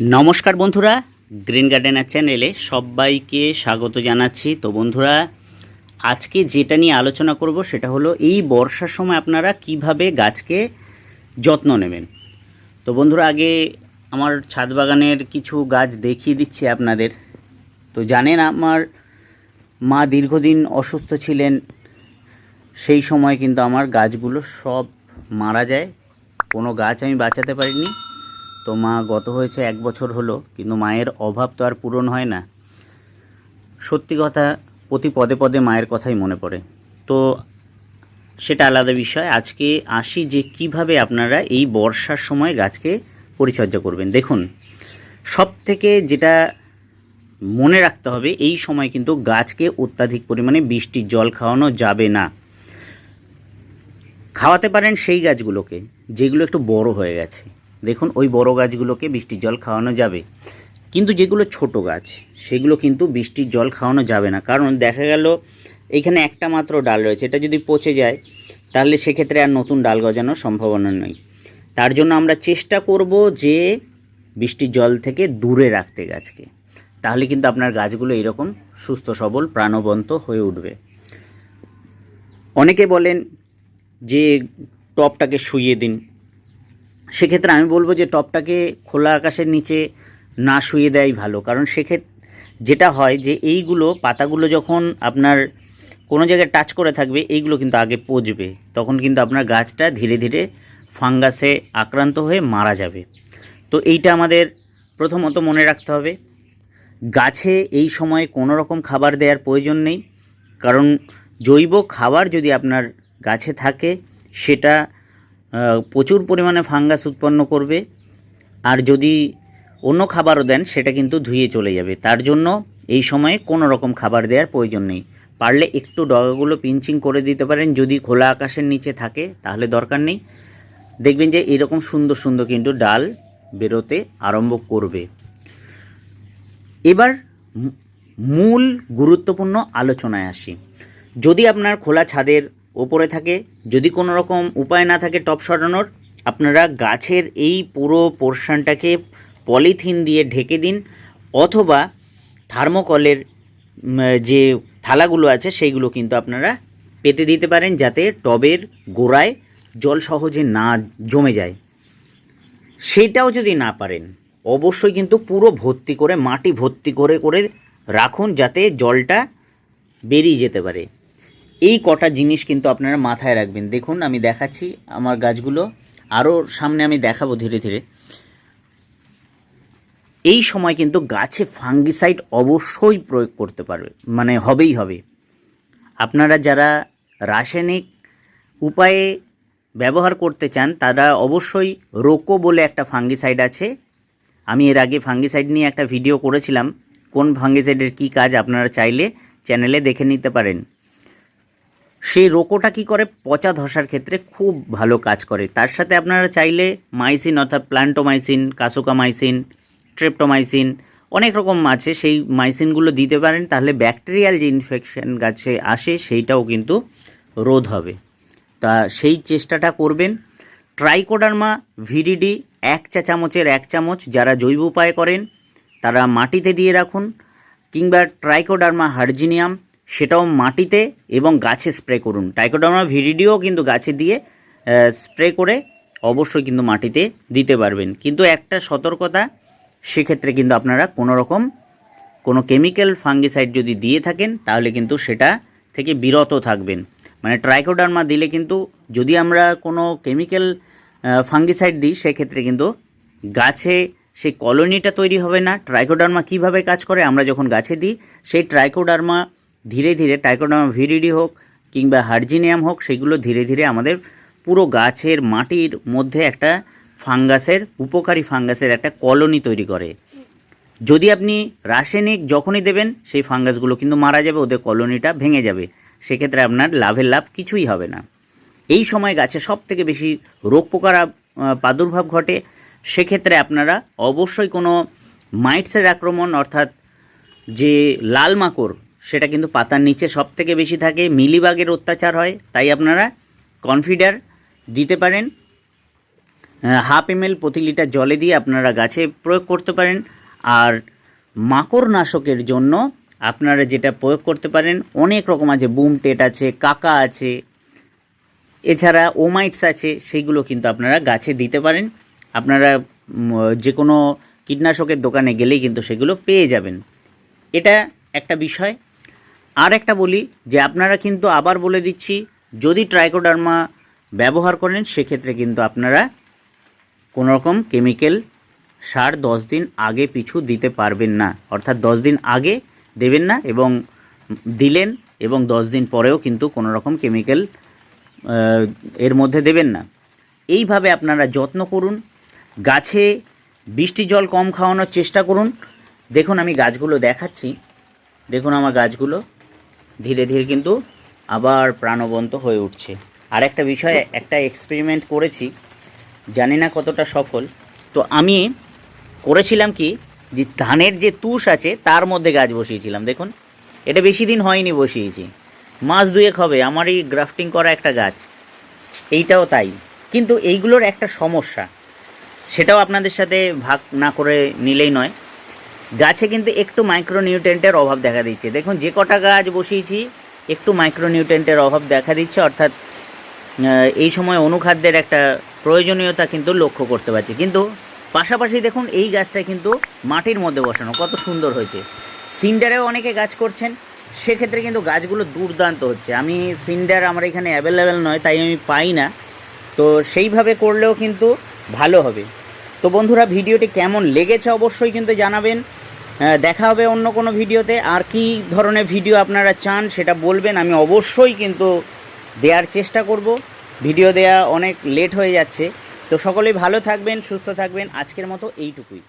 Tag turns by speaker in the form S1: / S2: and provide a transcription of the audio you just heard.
S1: নমস্কার বন্ধুরা green gardener চ্যানেলে সবাইকে স্বাগত জানাচ্ছি। তো বন্ধুরা, আজকে যেটা নিয়ে আলোচনা করব সেটা হলো এই বর্ষার সময় আপনারা কীভাবে গাছকে যত্ন নেবেন। তো বন্ধুরা, আগে আমার ছাদ বাগানের কিছু গাছ দেখিয়ে দিচ্ছি আপনাদের। তো জানেন আমার মা দীর্ঘদিন অসুস্থ ছিলেন, সেই সময় কিন্তু আমার গাছগুলো সব মারা যায়। কোনো গাছ আমি বাঁচাতে পারিনি। তো মা, গত হয়েছে এক বছর হলো, কিন্তু মায়ের অভাব তো আর পূরণ হয় না। সত্যি কথা প্রতি পদে পদে মায়ের কথাই মনে পড়ে। তো সেটা আলাদা বিষয়। আজকে আসি যে কীভাবে আপনারা এই বর্ষার সময় গাছকে পরিচর্যা করবেন। দেখুন সব থেকে যেটা মনে রাখতে হবে, এই সময় কিন্তু গাছকে অত্যাধিক পরিমাণে বৃষ্টির জল খাওয়ানো যাবে না। খাওয়াতে পারেন সেই গাছগুলোকে, যেগুলো একটু বড় হয়ে গেছে। দেখুন, ওই বড় গাছগুলোকে বৃষ্টির জল খাওয়ানো যাবে। কিন্তু যেগুলো ছোট গাছ, সেগুলো কিন্তু বৃষ্টির জল খাওয়ানো যাবে না। কারণ দেখা গেল, এখানে একটা মাত্র ডাল রয়েছে, এটা যদি পচে যায়, তাহলে সেক্ষেত্রে আর নতুন ডাল গজানোর সম্ভাবনা নেই। তার জন্য আমরা চেষ্টা করব যে বৃষ্টির জল থেকে দূরে রাখতে গাছকে। তাহলে কিন্তু আপনার গাছগুলো এরকম সুস্থ, সবল, প্রাণবন্ত হয়ে উঠবে। অনেকে বলেন যে টপটাকে শুইয়ে দিন সেক্ষেত্রে আমি বলব যে টপটাকে খোলা আকাশের নিচে না শুয়ে দেয় ভালো। কারণ সেক্ষেত্রে যেটা হয় যে এইগুলো পাতাগুলো যখন আপনার কোনো জায়গায় টাচ করে থাকবে, এইগুলো কিন্তু আগে পচবে। তখন কিন্তু আপনার গাছটা ধীরে ধীরে ফাঙ্গাসে আক্রান্ত হয়ে মারা যাবে। তো এইটা আমাদের প্রথমত মনে রাখতে হবে। গাছে এই সময় কোনো রকম খাবার দেওয়ার প্রয়োজন নেই। কারণ জৈব খাবার যদি আপনার গাছে থাকে, সেটা প্রচুর পরিমাণে ফাঙ্গাস উৎপন্ন করবে। আর যদি অন্য খাবারও দেন, সেটা কিন্তু ধুয়ে চলে যাবে। তার জন্য এই সময়ে কোনো রকম খাবার দেওয়ার প্রয়োজন নেই। পারলে একটু ডগাগুলো পিঞ্চিং করে দিতে পারেন। যদি খোলা আকাশের নিচে থাকে, তাহলে দরকার নেই। দেখবেন যে এরকম সুন্দর সুন্দর কিন্তু ডাল বেরোতে আরম্ভ করবে। এবার মূল গুরুত্বপূর্ণ আলোচনায় আসি। যদি আপনার খোলা ছাদের ওপরে থাকে। যদি কোনো রকম উপায় না থাকে টপ সরানোর, আপনারা গাছের এই পুরো পোর্শনটাকে পলিথিন দিয়ে ঢেকে দিন, অথবা থার্মোকলের যে থালাগুলো আছে সেইগুলো কিন্তু আপনারা পেতে দিতে পারেন যাতে টবের গোড়ায় জল সহজে না জমে যায়। সেটাও যদি না পারেন, অবশ্যই কিন্তু পুরো ভর্তি করে, মাটি ভর্তি করে করে রাখুন যাতে জলটা বেরিয়ে যেতে পারে। এই কটা জিনিস কিন্তু আপনারা মাথায় রাখবেন। দেখুন, আমি দেখাচ্ছি আমার গাছগুলো। আরও সামনে আমি দেখাবো ধীরে ধীরে। এই সময় কিন্তু গাছে ফাঙ্গিসাইড অবশ্যই প্রয়োগ করতে পারবে। মানে হবেই হবে। আপনারা যারা রাসায়নিক উপায়ে ব্যবহার করতে চান, তারা অবশ্যই রোকো বলে একটা ফাঙ্গিসাইড আছে। আমি এর আগে ফাঙ্গিসাইড নিয়ে একটা ভিডিও করেছিলাম। কোন ফাঙ্গিসাইডের কী কাজ আপনারা চাইলে চ্যানেলে দেখে নিতে পারেন। সেই রোকোটা কি করে? পচা ধসার ক্ষেত্রে খুব ভালো কাজ করে। তার সাথে আপনারা চাইলে মাইসিন, অর্থাৎ প্লান্টোমাইসিন, কাসুকামাইসিন, ট্রেপ্টোমাইসিন, অনেক রকম আছে। সেই মাইসিনগুলো দিতে পারেন, তাহলে ব্যাকটেরিয়াল যে ইনফেকশন গাছে আসে, সেইটাও কিন্তু রোধ হবে। তা সেই চেষ্টাটা করবেন। ট্রাইকোডার্মা ভিডিডি এক চা চামচের এক চামচ যারা জৈব উপায় করেন, তারা মাটিতে দিয়ে রাখুন কিংবা ট্রাইকোডার্মা হার্জিনিয়াম সেটাও মাটিতে এবং গাছে স্প্রে করুন। ট্রাইকোডার্মা ভিডিডিও কিন্তু গাছে দিয়ে স্প্রে করে অবশ্যই কিন্তু মাটিতে দিতে পারবেন। কিন্তু একটা সতর্কতা, সেক্ষেত্রে কিন্তু আপনারা কোনো রকম কোনো কেমিক্যাল ফাঙ্গিসাইড যদি দিয়ে থাকেন, তাহলে কিন্তু সেটা থেকে বিরত থাকবেন। মানে ট্রাইকোডার্মা দিলে কিন্তু যদি আমরা কোনো কেমিক্যাল ফাঙ্গিসাইড দিই, সেক্ষেত্রে কিন্তু গাছে সেই কলোনিটা তৈরি হবে না। ট্রাইকোডার্মা কীভাবে কাজ করে? আমরা যখন গাছে দিই, সেই ট্রাইকোডার্মা ধীরে ধীরে ট্রাইকোডার্মা ভিরিডি হোক কিংবা হার্জিনিয়াম হোক, সেগুলো ধীরে ধীরে আমাদের পুরো গাছের মাটির মধ্যে একটা ফাঙ্গাসের, উপকারী ফাঙ্গাসের একটা কলোনি তৈরি করে। যদি আপনি রাসায়নিক যখনই দেবেন, সেই ফাঙ্গাসগুলো কিন্তু মারা যাবে, ওদের কলোনিটা ভেঙে যাবে। সেক্ষেত্রে আপনার লাভের লাভ কিছুই হবে না। এই সময় গাছে সব থেকে বেশি রোগ পোকার প্রাদুর্ভাব ঘটে। সেক্ষেত্রে আপনারা অবশ্যই কোনো মাইটসের আক্রমণ, অর্থাৎ যে লাল মাকড় সেটা কিন্তু পাতার নিচে সব থেকে বেশি থাকে, মিলিবাগের অত্যাচার হয়, তাই আপনারা কনফিডার দিতে পারেন। হাফ এম এল প্রতি লিটার জলে দিয়ে আপনারা গাছে প্রয়োগ করতে পারেন। আর মাকড় নাশকের জন্য আপনারা যেটা প্রয়োগ করতে পারেন, অনেক রকম আছে বুম টেট আছে, কাকা আছে, এছাড়া ওমাইটস আছে সেইগুলো কিন্তু আপনারা গাছে দিতে পারেন। আপনারা যে কোনো কীটনাশকের দোকানে গেলেই কিন্তু সেগুলো পেয়ে যাবেন। এটা একটা বিষয়। আর একটা বলি যে আপনারা কিন্তু আবার বলে দিচ্ছি, যদি ট্রাইকোডার্মা ব্যবহার করেন, সেক্ষেত্রে কিন্তু আপনারা কোনো রকম কেমিক্যাল সার দশ দিন আগে পিছু দিতে পারবেন না। অর্থাৎ দশ দিন আগে দেবেন না এবং দিলেন এবং দশ দিন পরেও কিন্তু কোনো রকম কেমিক্যাল এর মধ্যে দেবেন না। এইভাবে আপনারা যত্ন করুন, গাছে বৃষ্টি জল কম খাওয়ানোর চেষ্টা করুন। দেখুন আমি গাছগুলো দেখাচ্ছি। দেখুন আমার গাছগুলো। ধীরে ধীরে কিন্তু আবার প্রাণবন্ত হয়ে উঠছে। আর একটা বিষয়ে একটা এক্সপেরিমেন্ট করেছি, জানি না কতটা সফল। তো আমি করেছিলাম কি, যে ধানের যে তুষ আছে, তার মধ্যে গাছ বসিয়েছিলাম। দেখুন, এটা বেশি দিন হয়নি বসিয়েছি। মাস দুয়েক হবে আমার এই গ্রাফটিং করা একটা গাছ। এইটাও তাই। কিন্তু এইগুলোর একটা সমস্যা, সেটাও আপনাদের সাথে ভাগ না করে নিলেই নয়। গাছে কিন্তু একটু মাইক্রোনিউট্রেন্টের অভাব দেখা দিচ্ছে। দেখুন, যে কটা গাছ বসিয়েছি, একটু মাইক্রোনিউট্রেন্টের অভাব দেখা দিচ্ছে, অর্থাৎ এই সময় অনুখাদ্যের একটা প্রয়োজনীয়তা কিন্তু লক্ষ্য করতে পারছি। কিন্তু পাশাপাশি দেখুন, এই গাছটা কিন্তু মাটির মধ্যে বসানো, কত সুন্দর হয়েছে। সিন্ডারেও অনেকে গাছ করছেন, সেক্ষেত্রে কিন্তু গাছগুলো দুর্দান্ত হচ্ছে। আমি সিন্ডার আমার এখানে অ্যাভেলেবেল নয়, তাই আমি পাই না। তো সেইভাবে করলেও কিন্তু ভালো হবে। তো বন্ধুরা, ভিডিওটি কেমন লেগেছে অবশ্যই কিন্তু জানাবেন। দেখা হবে অন্য কোনো ভিডিওতে। আর কি ধরনের ভিডিও আপনারা চান সেটা বলবেন, আমি অবশ্যই কিন্তু দেওয়ার চেষ্টা করব। ভিডিও দেয়া অনেক লেট হয়ে যাচ্ছে। তো সকলেই ভালো থাকবেন, সুস্থ থাকবেন। আজকের মতো এইটুকুই।